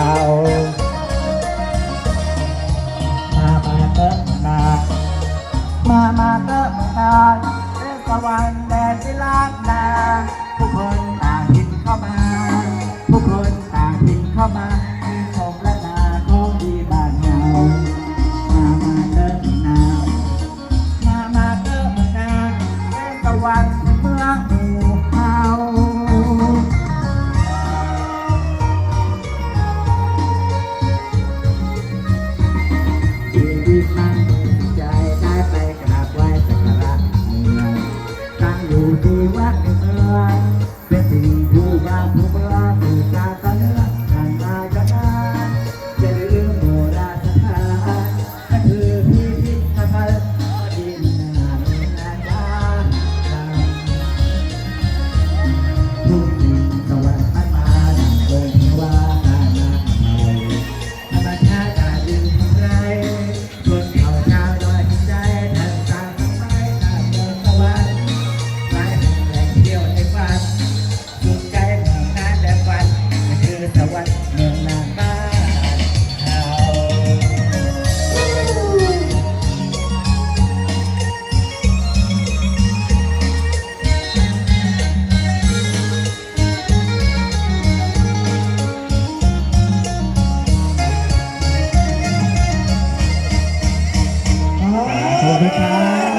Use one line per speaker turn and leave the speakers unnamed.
ามามาเกิดมา มามาเกิดมาเรื่องสวรรค์แดนที่ลากนาผู้คนต่างถิ่นเข้ามา ผู้คนต่างถิ่นเข้ามา ดีว่าเมืองเป็นสิ่งผู้บ้านผู้เมื ดีครับ